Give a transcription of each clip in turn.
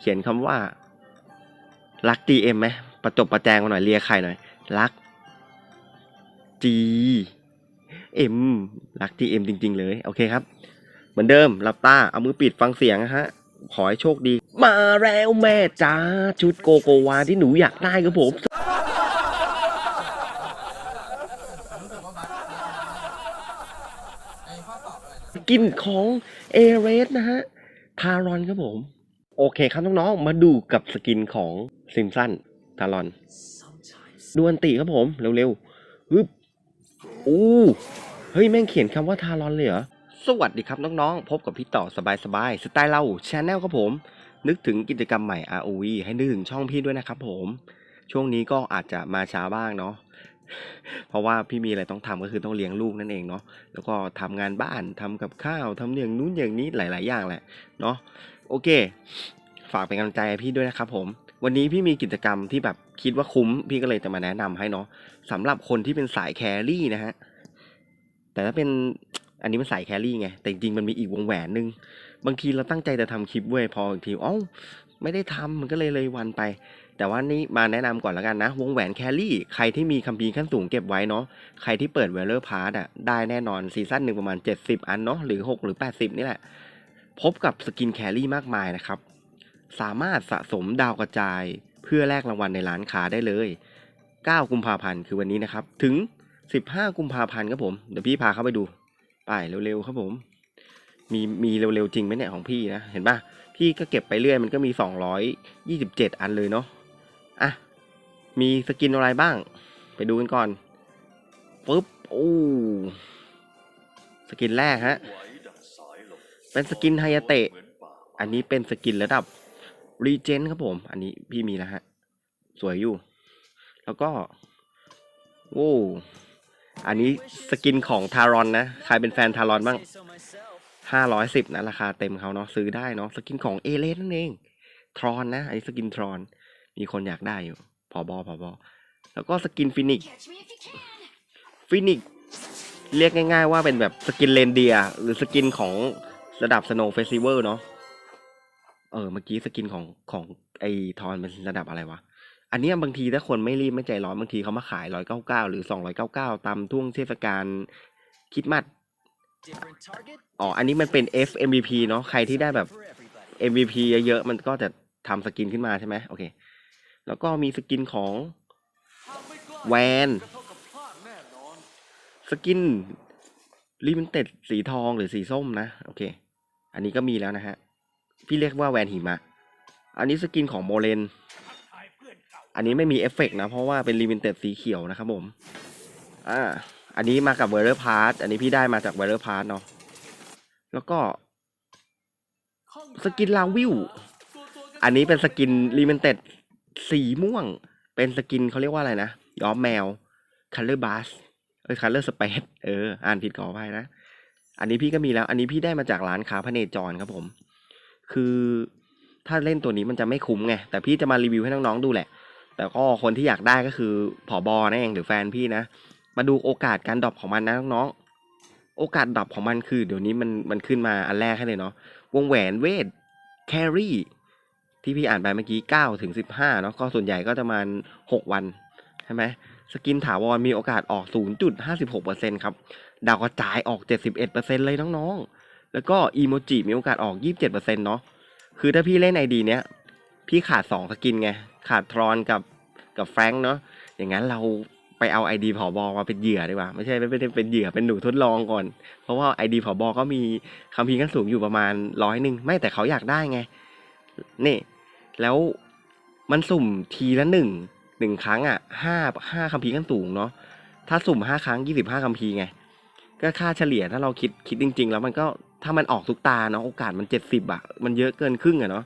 เขียนคำว่า รัก GM ไหมประจบประแจงมาหน่อยเลียไข่หน่อย รัก G M รัก GM จริง ๆ เลย โอเคครับ เหมือนเดิมหลับตา เอามือปิดฟังเสียงนะฮะ ขอให้โชคดี มาแล้วแม่จ้า ชุดโกโกวาที่หนูอยากได้ครับผมกินของเอเรสนะฮะทารอนครับผม โอเคครับน้องๆ มาดูกับสกินของซิมสันทารอนดวนติครับผม เร็วๆฮึบอู้เฮ้ย แม่งเขียนคำว่าทารอนเลยเหรอ สวัสดีครับน้องๆ พบกับพี่ต่อสบายๆ สไตล์เราชแนลครับผม นึกถึงกิจกรรมใหม่ ROV ให้นึกถึงช่องพี่ด้วยนะครับผม ช่วงนี้ก็อาจจะมาช้าบ้างเนาะเพราะว่าพี่มีอะไรต้องทำก็คือต้องเลี้ยงลูกนั่นเองเนาะแล้วก็ทำงานบ้านทำกับข้าวทำอย่างนู้นอย่างนี้หลาย ๆ อย่างแหละเนาะ โอเค ฝากเป็นกำลังใจพี่ด้วยนะครับผมวันนี้พี่มีกิจกรรมที่แบบคิดว่าคุ้ม พี่ก็เลยจะมาแนะนำให้เนาะสำหรับคนที่เป็นสายแครี่นะฮะแต่ถ้าเป็นอันนี้มันสายแครี่ไงแต่จริงมันมีอีกวงแหวนหนึ่งบางทีเราตั้งใจจะทำคลิปเว้ยพอบางทีเอ้าไม่ได้ทำมันก็เลยเลยวันไป แต่ว่านี่มาแนะนำก่อนแล้วกันนะ วงแหวนแครี่ใครที่มีคัมภีร์ขั้นสูงเก็บไว้เนาะใครที่เปิดเวลเลอร์พาร์ตอะได้แน่นอนซีซั่นหนึ่งประมาณ 70 อันเนาะหรือ 6 หรือ 80 นี่แหละ พบกับสกินแครี่มากมายนะครับ สามารถสะสมดาวกระจายเพื่อแลกรางวัลในร้านค้าได้เลย 9 กุมภาพันธ์คือวันนี้นะครับ ถึง 15 กุมภาพันธ์ครับผม เดี๋ยวพี่พาเข้าไปดู ไปเร็วๆครับผม มีมีเร็วๆจริงไหมเนี่ยของพี่นะ เห็นปะพี่ก็เก็บไปเรื่อยมันก็มี 227 อันเลยเนาะ อะ มีสกินอะไรบ้าง ไปดูกันก่อนปึ๊บ โอ้ สกินแรกฮะ เป็นสกินไฮยาเตะ อันนี้เป็นสกินระดับรีเจนครับผม อันนี้พี่มีแล้วฮะ สวยอยู่ แล้วก็โอ้อันนี้สกินของทารอนนะ ใครเป็นแฟนทารอนบ้างห้าร้อยสิบนะราคาเต็มเขาเนาะซื้อได้เนาะสกินของเอเลนนั่นเอง ทรอนนะ อันนี้สกินทรอน มีคนอยากได้อยู่พอบอพอบอแล้วก็สกินฟินิกฟินิกเรียกง่าย ๆ ว่าเป็นแบบสกินเลนเดียหรือสกินของ ระดับสโนว์เฟสติวัลเนาะเออเมื่อกี้สกินของของไอทอนเป็นระดับอะไรวะ อันนี้บางทีถ้าคนไม่รีบไม่ใจร้อนบางทีเขามาขายร้อยเก้าเก้าหรือสองร้อยเก้าเก้าตามท่วงเทศกาลคริดมัดอ๋อ อันนี้มันเป็น F MVP เนาะใครที่ได้แบบ MVP เยอะๆมันก็จะทำสกินขึ้นมาใช่ไหมโอเค แล้วก็มีสกินของแวนสกินลิมิเต็ดสีทองหรือสีส้มนะ โอเค อันนี้ก็มีแล้วนะฮะ พี่เรียกว่าแวนหิมะ อันนี้สกินของโมเลน อันนี้ไม่มีเอฟเฟกต์นะ เพราะว่าเป็นลิมิเต็ดสีเขียวนะครับผม อ่า อันนี้มากับเวอร์พาร์ตอันนี้พี่ได้มาจากเวอร์พาร์ตเนาะ แล้วก็ สกินลาวิว อันนี้เป็นสกินลิมิเต็ดสีม่วง เป็นสกินเขาเรียกว่าอะไรนะย้อมแมวคัลเลอร์บัสเอ้ยคัลเลอร์สเปซเออ อ่านผิดขออภัยนะ อันนี้พี่ก็มีแล้ว อันนี้พี่ได้มาจากร้านค้าพระเนจรครับผม คือถ้าเล่นตัวนี้มันจะไม่คุ้มไง แต่พี่จะมารีวิวให้น้องๆดูแหละ แต่ก็คนที่อยากได้ก็คือผอบอนั่นเองหรือแฟนพี่นะ มาดูโอกาสการดรอปของมันนะน้องๆ โอกาสดรอปของมันคือเดี๋ยวนี้มันมันขึ้นมาอันแรกให้เลยเนาะ วงแหวนเวทแครี่ที่พี่อ่านไปเมื่อกี้9ถึง15เนาะ ก็ส่วนใหญ่ก็จะประมาณ6วันใช่ไหม สกินถาวรมีโอกาสออก 0.56%ครับ ดาวกระจายออก 71%เลยน้องๆ แล้วก็อีโมจิมีโอกาสออก 27%เนาะ คือถ้าพี่เล่นไอดีเนี้ย พี่ขาด 2 สกินไง ขาดทรอนกับกับแฟรงค์เนาะ อย่างนั้นเราไปเอาไอดีผอบอมาเป็นเหยื่อดีกว่า ไม่ใช่ไม่ไม่ได้เป็นเหยื่อเป็นหนูทดลองก่อน เพราะว่าไอดีผอบอก็มีคัมภีร์ขั้นสูงอยู่ประมาณร้อยหนึ่งไม่แต่เขาอยากได้ไง นี่ แล้วมันสุ่มทีละหนึ่ง หนึ่งครั้งอะห้าห้าคัมภีร์ขั้นสูงเนาะถ้าสุ่มห้าครั้งยี่สิบห้าคัมภีร์ไงก็ค่าเฉลี่ยถ้าเราคิดคิดจริง ๆ แล้วมันก็ถ้ามันออกทุกตาเนาะโอกาสมันเจ็ดสิบอะมันเยอะเกินครึ่งอะเนาะ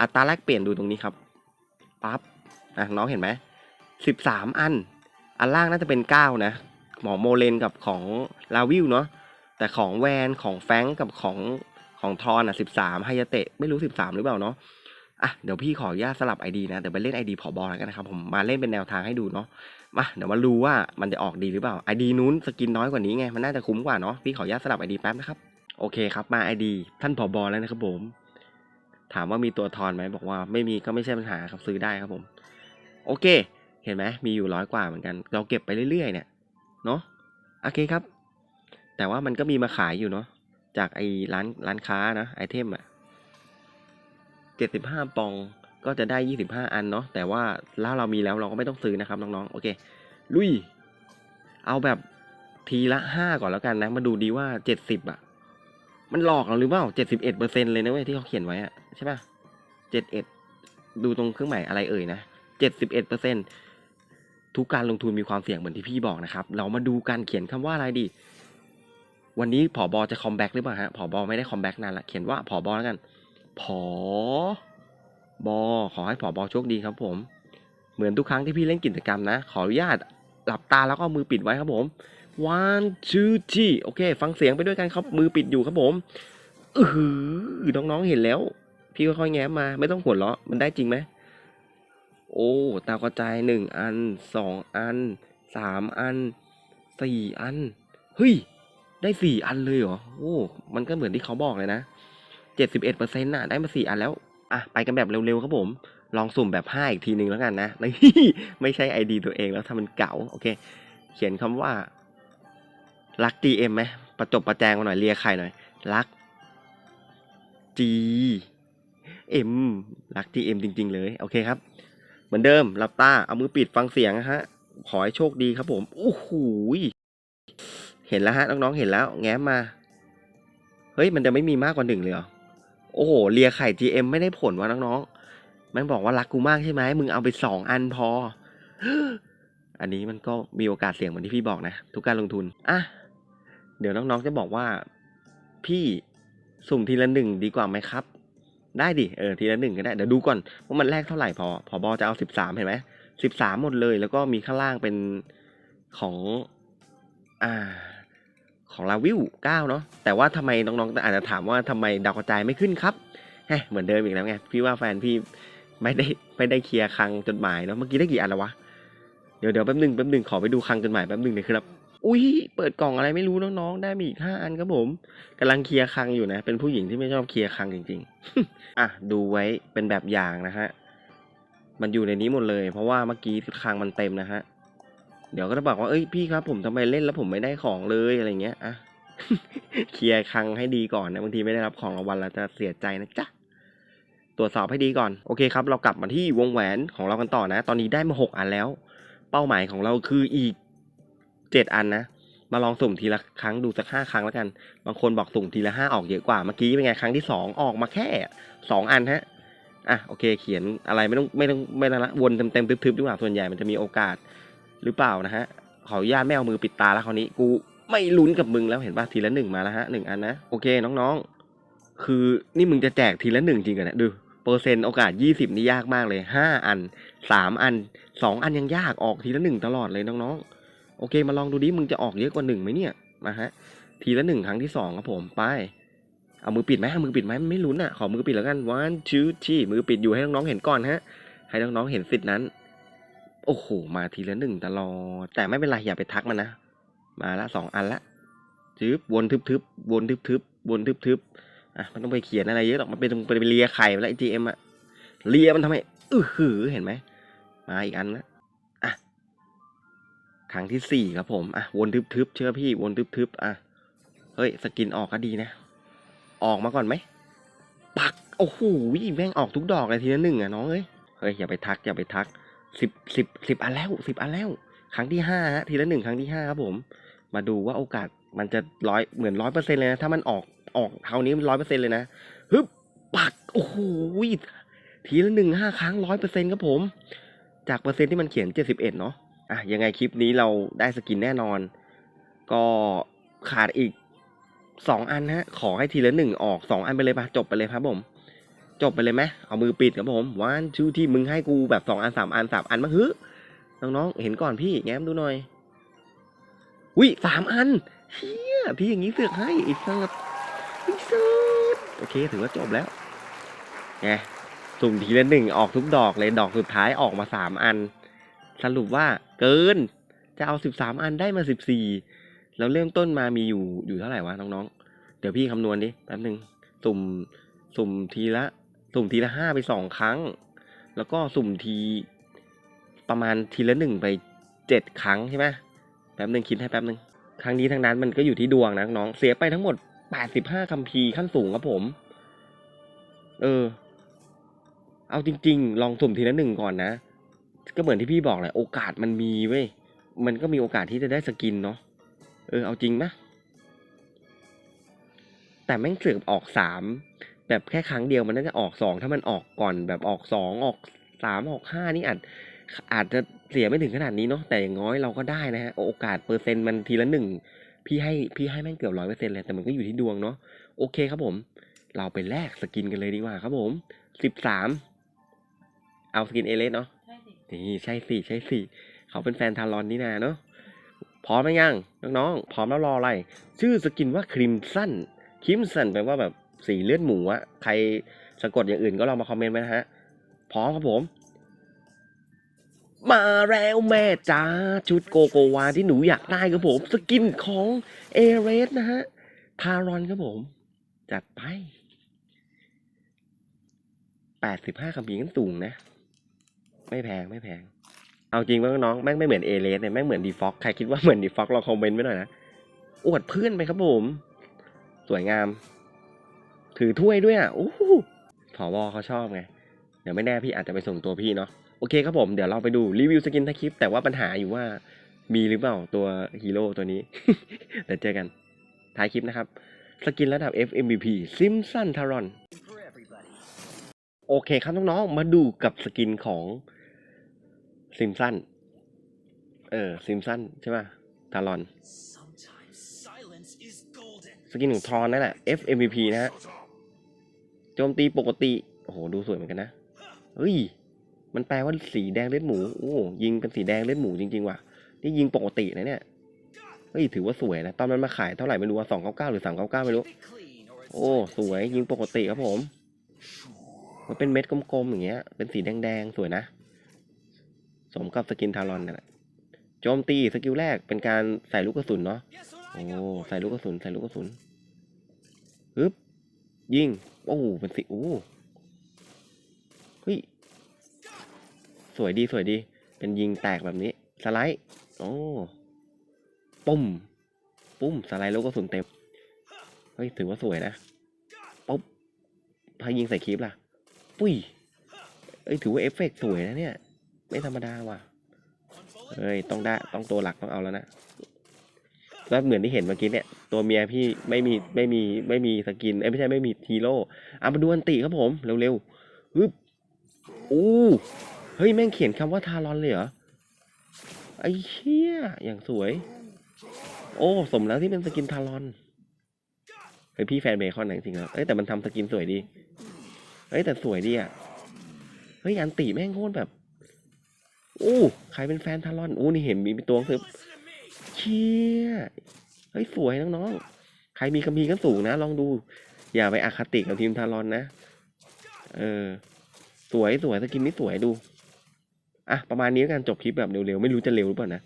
อัตราแลกเปลี่ยนดูตรงนี้ครับปั๊บอะน้องเห็นไหมสิบสามอัน อันล่างน่าจะเป็นเก้านะหมอโมเลนกับของลาวิวเนาะแต่ของแวนของแฟงก์กับของของทอนอะสิบสามไฮยาเตะไม่รู้สิบสามหรือเปล่าเนาะ อะเดี๋ยวพี่ขออนุญาตสลับไอดีนะเดี๋ยวไปเล่นไอดีผอบอแล้วกันนะครับผมมาเล่นเป็นแนวทางให้ดูเนาะมาเดี๋ยวมาดูว่ามันจะออกดีหรือเปล่าไอดีนู้นสกินน้อยกว่านี้ไงมันน่าจะคุ้มกว่าเนาะพี่ขออนุญาตสลับไอดีแป๊บนะครับโอเคครับมาไอดีท่านผอบอแล้วนะครับผมถามว่ามีตัวทอนไหมบอกว่าไม่มีก็ไม่ใช่ปัญหาครับซื้อได้ครับผม โอเค เห็นไหมมีอยู่ร้อยกว่าเหมือนกัน เราเก็บไปเรื่อยๆเนี่ยเนาะโอเคครับ แต่ว่ามันก็มีมาขายอยู่เนาะจากไอ้ร้านร้านค้านะไอเทมอะ เจ็ดสิบห้าปองก็จะได้ยี่สิบห้าอันเนาะแต่ว่าถ้าเรามีแล้วเราก็ไม่ต้องซื้อนะครับน้องๆโอเค ลุย เอาแบบทีละห้าก่อนแล้วกันนะ มาดูดีว่าเจ็ดสิบอะมันหลอกเราหรือเปล่าเจ็ดสิบเอ็ดเปอร์เซ็นเลยนะเว้ยที่เขาเขียนไว้อะใช่ปะเจ็ดเอ็ดดูตรงเครื่องหมายอะไรเอ่ยนะเจ็ดสิบเอ็ดเปอร์เซ็นทุกการลงทุนมีความเสี่ยงเหมือนที่พี่บอกนะครับ เรามาดูการเขียนคำว่าอะไรดี วันนี้ผอบอจะคอมแบ็กหรือเปล่าฮะผอบอไม่ได้คอมแบ็กนานละเขียนว่าผอบอแล้วกัน ผอบอขอให้ผอบอโชคดีครับผม เหมือนทุกครั้งที่พี่เล่นกิจกรรมนะ ขออนุญาตหลับตาแล้วก็มือปิดไว้ครับผม one two three โอเค ฟังเสียงไปด้วยกันครับ มือปิดอยู่ครับผมอือหือน้องๆเห็นแล้ว พี่ค่อยๆแง้มมา ไม่ต้องหัวเราะมันได้จริงไหมโอ้ตากระจายหนึ่งอันสองอันสามอันสี่อัน เฮ้ย ได้สี่อันเลยเหรอ โอ้ มันก็เหมือนที่เขาบอกเลยนะ เจ็ดสิบเอ็ดเปอร์เซ็นต์น่ะได้มาสี่อันแล้ว อะ ไปกันแบบเร็วๆครับผม ลองสุ่มแบบห้าอีกทีหนึ่งแล้วกันนะ ไม่ใช่ไอดีตัวเองแล้วถ้ามันเก่า โอเค เขียนคำว่า รัก GM ไหมประจบประแจงมาหน่อยเลียไข่หน่อย รัก G M รัก GM จริง ๆ เลย โอเคครับ เหมือนเดิมหลับตา เอามือปิดฟังเสียงนะฮะ ขอให้โชคดีครับผม โอ้โหเห็นแล้วฮะ น้องๆ เห็นแล้ว แง้มมา เฮ้ย มันจะไม่มีมากกว่าหนึ่งเลยเหรอ โอ้โหเลียไข่ GM ไม่ได้ผลวะน้องๆมันบอกว่ารักกูมากใช่ไหมมึงเอาไปสองอันพอ อันนี้มันก็มีโอกาสเสี่ยงเหมือนที่พี่บอกนะ ทุกการลงทุนอะเดี๋ยวน้องๆจะบอกว่า พี่สุ่มทีละหนึ่งดีกว่าไหมครับ ได้ดิเออทีละหนึ่งก็ได้เดี๋ยวดูก่อนว่ามันแรกเท่าไหร่พอพอบอจะเอาสิบสามเห็นไหมสิบสามหมดเลย แล้วก็มีข้างล่างเป็นของ อ่า ของลาวิวเก้าเนาะแต่ว่าทำไมน้องๆอาจจะถามว่าทำไมดาวกระจายไม่ขึ้นครับแฮะเหมือนเดิมอีกแล้วไงพี่ว่าแฟนพี่ไม่ได้ไม่ได้เคลียร์คังจดหมายเนาะเมื่อกี้ได้กี่อันแล้ววะเดี๋ยวเดี๋ยวแป๊บหนึ่งแป๊บหนึ่งขอไปดูคังจดหมายแป๊บหนึ่งเลยครับ อุ้ยเปิดกล่องอะไรไม่รู้น้องๆได้มีอีกห้าอันครับผมกำลังเคลียร์คังอยู่นะ เป็นผู้หญิงที่ไม่ชอบเคลียร์คังจริง ๆอะดูไว้เป็นแบบอย่างนะฮะมันอยู่ในนี้หมดเลย เพราะว่าเมื่อกี้คังมันเต็มนะฮะ เดี๋ยวก็จะบอกว่าเอ้ยพี่ครับผมทำไมเล่นแล้วผมไม่ได้ของเลยอะไรเงี้ยอะเคลียร์คลังให้ดีก่อนนะบางทีไม่ได้รับของรางวัลเราจะเสียใจนะจ๊ะตรวจสอบให้ดีก่อนโอเคครับ เรากลับมาที่วงแหวนของเรากันต่อนะ ตอนนี้ได้มาหกอันแล้ว เป้าหมายของเราคืออีกเจ็ดอันนะมาลองสุ่มทีละครั้งดูสักห้าครั้งแล้วกัน บางคนบอกสุ่มทีละห้าออกเยอะกว่า เมื่อกี้เป็นไงครั้งที่สองออกมาแค่สองอันฮะ อะโอเค เขียนอะไรไม่ต้องไม่ต้องไม่ต้องละวนเต็มเต็มทึบๆดีกว่าส่วนใหญ่มันจะมีโอกาส หรือเปล่านะฮะ ขออนุญาตไม่เอามือปิดตาแล้วคราวนี้ กูไม่ลุ้นกับมึงแล้วเห็นป่ะทีละหนึ่งมาแล้วฮะหนึ่งอันนะโอเคน้องๆ คือนี่มึงจะแจกทีละหนึ่งจริงกันนะดูเปอร์เซ็นต์โอกาสยี่สิบนี่ยากมากเลยห้าอันสามอันสองอันยังยากออกทีละหนึ่งตลอดเลยน้องๆ โอเค มาลองดูดิมึงจะออกเยอะกว่าหนึ่งไหมเนี่ยมาฮะทีละหนึ่งครั้งที่สองครับผมไปเอามือปิดไหมเอามือปิดไหมไม่ลุ้นอะขอมือปิดแล้วกัน one two three มือปิดอยู่ให้น้องๆเห็นก่อนฮะให้น้องๆเห็นสิทธิ์นั้น โอ้โห มาทีละหนึ่งตลอด แต่ไม่เป็นไรอย่าไปทักมันนะ มาละสองอันละทึบวนทึบๆวนทึบๆวนทึบๆอะมันต้องไปเขียนอะไรเยอะหรอกมันเป็นไปเลียไข่ไปแล้วไอจีเอ็มอะเลียมันทำไมอือหือเห็นไหมมาอีกอันละครั้งที่สี่ครับผมอะวนทึบๆเชื่อพี่วนทึบๆอะเฮ้ยสกินออกก็ดีนะ ออกมาก่อนไหมปักโอ้โหแม่งออกทุกดอกเลยทีละหนึ่งอะน้องเอ้ยเฮ้ยอย่าไปทักอย่าไปทัก สิบสิบสิบอันแล้วสิบอันแล้ว ครั้งที่ห้าฮะทีละหนึ่งครั้งที่ห้าครับผม มาดูว่าโอกาสมันจะร้อยเหมือนร้อยเปอร์เซ็นเลยนะ ถ้ามันออกออกเท่านี้มันร้อยเปอร์เซ็นเลยนะฮึบปักโอ้โหทีละหนึ่งห้าครั้งร้อยเปอร์เซ็นครับผม จากเปอร์เซ็นต์ที่มันเขียนเจ็ดสิบเอ็ดเนาะอะยังไงคลิปนี้เราได้สกินแน่นอน ก็ขาดอีกสองอันฮะขอให้ทีละหนึ่งออกสองอันไปเลยปะจบไปเลยครับผม จบไปเลยไหมเอามือปิดครับผมวันชูที่มึงให้กูแบบสองอันสามอันสามอันมาฮึน้องๆเห็นก่อนพี่แง้มดูหน่อยวิสามอันเฮียพี่อย่างนี้เสือกให้อีกสักอีสักโอเคถือว่าจบแล้วไงสุ่มทีละหนึ่งออกทุกดอกเลยดอกสุดท้ายออกมาสามอัน สรุปว่าเกิน จะเอาสิบสามอันได้มาสิบสี่แล้วเริ่มต้นมามีอยู่อยู่เท่าไหร่วะน้องๆ เดี๋ยวพี่คำนวณดิแป๊บหนึ่งสุ่มสุ่มทีละ สุ่มทีละห้าไปสองครั้ง แล้วก็สุ่มทีประมาณทีละหนึ่งไปเจ็ดครั้งใช่ไหมแป๊บหนึ่งคิดให้แป๊บหนึ่งครั้งนี้ทั้งนั้นมันก็อยู่ที่ดวงนะน้องเสียไปทั้งหมดแปดสิบห้าคัมภีร์ขั้นสูงครับผม เออ เอาจริง ๆ ลองสุ่มทีละหนึ่งก่อนนะ ก็เหมือนที่พี่บอกแหละโอกาสมันมีเว้ยมันก็มีโอกาสที่จะได้สกินเนาะเออเอาจริงนะแต่แม่งเสือกออกสาม แบบแค่ครั้งเดียวมันน่าจะออกสองถ้ามันออกก่อนแบบออกสองออกสามออกห้านี่อาจอาจจะเสียไม่ถึงขนาดนี้เนาะแต่อย่างน้อยเราก็ได้นะฮะโอกาสเปอร์เซ็นต์มันทีละหนึ่งพี่ให้พี่ให้แม่งเกือบร้อยเปอร์เซ็นต์เลยแต่มันก็อยู่ที่ดวงเนาะโอเคครับผม เราไปแลกสกินกันเลยดีกว่าครับผมสิบสามเอาสกินเอเลสเนาะใช่สินี่ใช่สิใช่สิเขาเป็นแฟนทารอนนี่นาเนาะพร้อมไหมยังน้องๆพร้อมแล้วรออะไร ชื่อสกินว่าคริมสันคริมสันแปลว่าแบบ สีเลือดหมูอะใครสะกดอย่างอื่นก็ลองมาคอมเมนต์ไว้นะฮะ พร้อมครับผม มาแล้วแม่จ้าชุดโกโกวาที่หนูอยากได้ครับผม สกินของเอเรสนะฮะทารอนครับผม จัดไปแปดสิบห้าคำพีกันสูงนะ ไม่แพงไม่แพง เอาจริงว่าน้องแม่งไม่เหมือนเอเลสเนี่ยแม่งเหมือนดีฟ็อกใครคิดว่าเหมือนดีฟ็อกลองคอมเมนต์ไว้หน่อยนะอวดเพื่อนไปครับผม สวยงาม ถือถ้วยด้วยอะโอ้โหผอวเขาชอบไง เดี๋ยวไม่แน่พี่อาจจะไปส่งตัวพี่เนาะ โอเคครับผม เดี๋ยวเราไปดูรีวิวสกินท้ายคลิป แต่ว่าปัญหาอยู่ว่ามีหรือเปล่าตัวฮีโร่ตัวนี้ เดี๋ยวเจอกัน ท้ายคลิปนะครับ สกินระดับ FMVP ซิมสันทารอน โอเคครับน้องๆ มาดูกับสกินของซิมสัน เออ ซิมสันใช่ป่ะ ทารอน สกินของทรอนนั่นแหละ FMVP นะฮะ โจมตีปกติ โอ้โห ดูสวยเหมือนกันนะ เฮ้ย มันแปลว่าสีแดงเลือดหมู โอ้ ยิงเป็นสีแดงเลือดหมูจริงๆว่ะ นี่ยิงปกตินะเนี่ย เฮ้ย ถือว่าสวยนะ ตอนนั้นมาขายเท่าไหร่ไม่รู้ว่าสองเก้าเก้าหรือสามเก้าเก้าไม่รู้ โอ้ สวย ยิงปกติครับผม มันเป็นเม็ดกลมๆอย่างเงี้ย เป็นสีแดงๆ สวยนะ สมกับสกินทารอนนั่นแหละโจมตีสกิลแรกเป็นการใส่ลูกกระสุนเนาะ โอ้ ใส่ลูกกระสุน ใส่ลูกกระสุนฮึบยิง โอ้เป็นสิโอ้เฮ้ยสวยดีสวยดี เป็นยิงแตกแบบนี้ สไลด์โอ้ปุ้มปุ้มสไลด์ลูกกระสุนเต็มเฮ้ยถือว่าสวยนะปุ๊บพายิงใส่คลิปล่ะ ปุ้ยเอ้ยถือว่าเอฟเฟกต์สวยนะเนี่ย ไม่ธรรมดาว่ะเอ้ยต้องได้ต้องตัวหลักต้องเอาแล้วนะ แล้วเหมือนที่เห็นเมื่อกี้เนี่ย ตัวเมียพี่ไม่มีไม่มีไม่มีสกินเอ้ยไม่ใช่ไม่มีฮีโร่เอามาดูอันติครับผมเร็วๆฮึบอู้เฮ้ยแม่งเขียนคำว่าทารอนเลยเหรอไอ้เชี่ยอย่างสวย โอ้ สมแล้วที่เป็นสกินทารอนเฮ้ยพี่แฟนเบคอนหนังจริงแล้วเอ้ยแต่มันทำสกินสวยดีเฮ้ยแต่สวยดีอะเฮ้ยอันติแม่งโคตรแบบอู้ใครเป็นแฟนทารอนอู้นี่เห็นมีตัวซื้อ เชี่ยเฮ้ยสวยน้องๆ ใครมีคัมภีร์ก็สูงนะ ลองดู อย่าไปอคติกับทีมทารอนนะ เออ สวยสวยสกินนี่สวยดู อะ ประมาณนี้กันจบคลิปแบบเร็วๆ ไม่รู้จะเร็วหรือเปล่านะ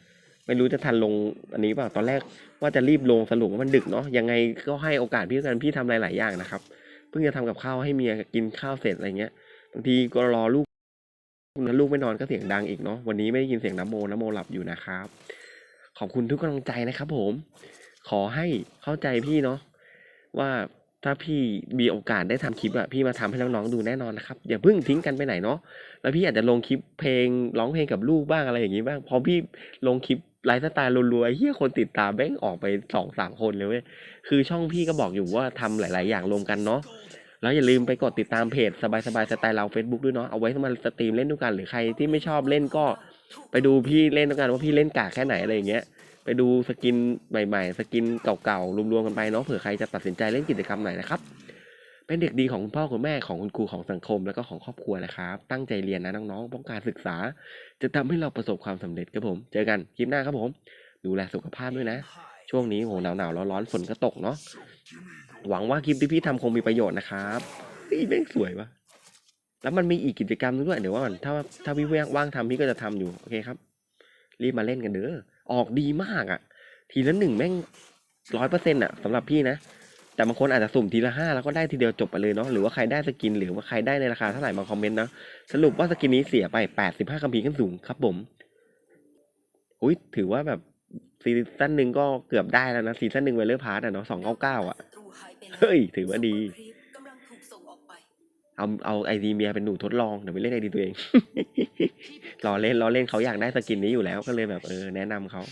ไม่รู้จะทันลงอันนี้เปล่า ตอนแรกว่าจะรีบลงสรุปว่ามันดึกเนาะ ยังไงก็ให้โอกาสพี่กันพี่ทำหลายๆอย่างนะครับ เพิ่งจะทำกับข้าวให้เมียกินข้าวเสร็จอะไรเงี้ย บางทีก็รอลูกลูกไม่นอนก็เสียงดังอีกเนาะ วันนี้ไม่ได้ยินเสียงน้ำโมน้ำโมหลับอยู่นะครับ ขอบคุณทุกกำลังใจนะครับผม ขอให้เข้าใจพี่เนาะว่าถ้าพี่มีโอกาสได้ทำคลิปอะพี่มาทำให้น้องๆดูแน่นอนนะครับอย่าเพิ่งทิ้งกันไปไหนเนาะแล้วพี่อาจจะลงคลิปเพลงร้องเพลงกับลูกบ้างอะไรอย่างงี้บ้างพอพี่ลงคลิปไลฟ์สไตล์รัวๆเฮียคนติดตามแม่งออกไปสองสามคนเลยเว้ยคือช่องพี่ก็บอกอยู่ว่าทำหลาย ๆ อย่างรวมกันเนาะแล้วอย่าลืมไปกดติดตามเพจสบายสบายๆสไตล์เรา Facebook ด้วยเนาะเอาไว้สมาสตรีมเล่นด้วยกันหรือใครที่ไม่ชอบเล่นก็ ไปดูพี่เล่นด้วยกันว่าพี่เล่นกากแค่ไหนอะไรอย่างเงี้ย ไปดูสกินใหม่ ๆ สกินเก่าๆรวมๆกันไปเนาะเผื่อใครจะตัดสินใจเล่นกิจกรรมไหนนะครับ เป็นเด็กดีของคุณพ่อคุณแม่ของคุณครูของสังคม แล้วก็ของครอบครัวนะครับ ตั้งใจเรียนนะน้องๆต้องการศึกษา จะทำให้เราประสบความสำเร็จครับผม เจอกันคลิปหน้าครับผม ดูแลสุขภาพด้วยนะ ช่วงนี้โหหนาวหนาวๆร้อนๆฝนก็ตกเนาะหวังว่าคลิปที่พี่ทำคงมีประโยชน์นะครับเฮ้ยแม่งสวยวะ แล้วมันมีอีกกิจกรรมนึงด้วยเดี๋ยวว่าถ้าถ้าพี่ว่างว่างทำพี่ก็จะทำอยู่โอเคครับ รีบมาเล่นกันเด้อออกดีมากอะ่ะ ทีละหนึ่งแม่งร้อยเปอร์เซ็นต์อะสำหรับพี่นะ แต่บางคนอาจจะสุ่มทีละห้าแล้วก็ได้ทีเดียวจบไปเลยเนาะหรือว่าใครได้สกินหรือว่าใครได้ในราคาเท่าไหร่มาคอมเมนต์นะสรุปว่าสกินนี้เสียไปแปดสิบห้าคัมภีร์ขึ้นสูงครับผมอุ้ยถือว่าแบบซีซั่นหนึ่งก็เกือบได้แล้วนะซีซั่นหนึ่งเวลเลอร์พาร์ตอะเนาะสองเก้าเก้าอะเฮ้ยถือว่าดี เอาเอาไอดีเมียเป็นหนูทดลองเดี๋ยวไปเล่นไอดีตัวเองรอเล่นรอเล่นเขาอยากได้สกินนี้อยู่แล้วก็เลยแบบเออแนะนำเขา